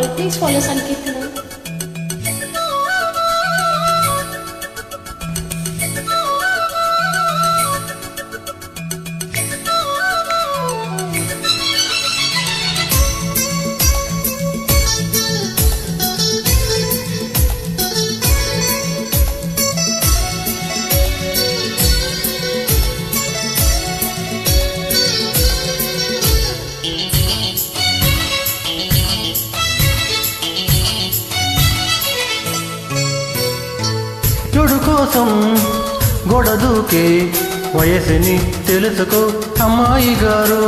all. Please follow Sankirtana. కోసం గొడ దూకే వయసుని తెలుసుకో అమ్మాయి గారు.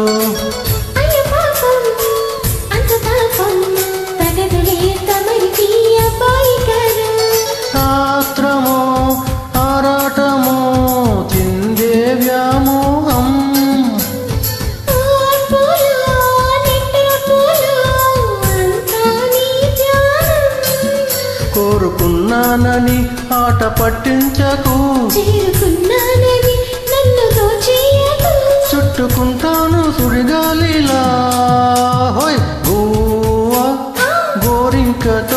కోరుకున్నానని ఆట పట్టించకు. చేరుకున్నానని నన్ను దోచేయకు. చుట్టుకుంటాను సుడిగాలిలా. హోయ్ గోవా గోరింకతో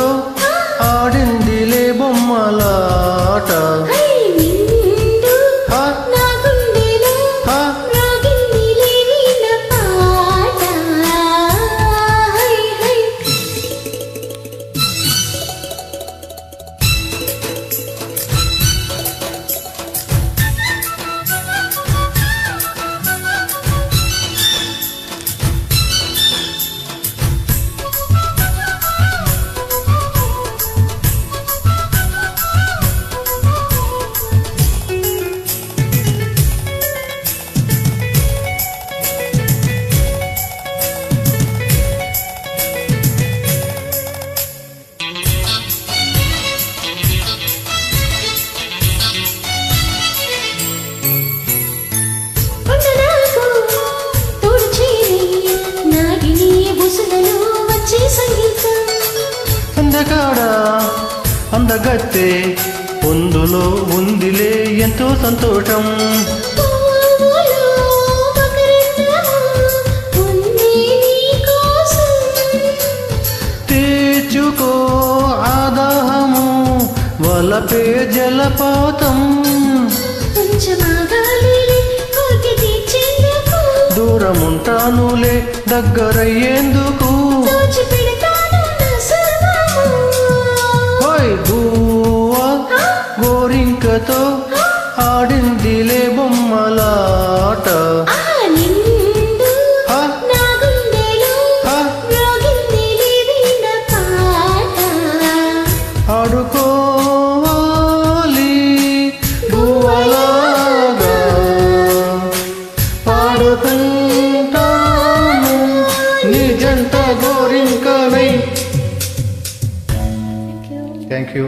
అందకాడ అందగత్తే పొందులో ఉందిలే ఎంతో సంతోషం. తీర్చుకో ఆదాహము వలపే జలపాతం. దూరముంటానులే దగ్గరయ్యేందుకు. గోరింకతో ఆడిందిలే బొమ్మలాట. ఆడుకోవాలి గువ్వలాగా పాడుకుంటాను నీ జంట గోరింకనై Thank you. Thank you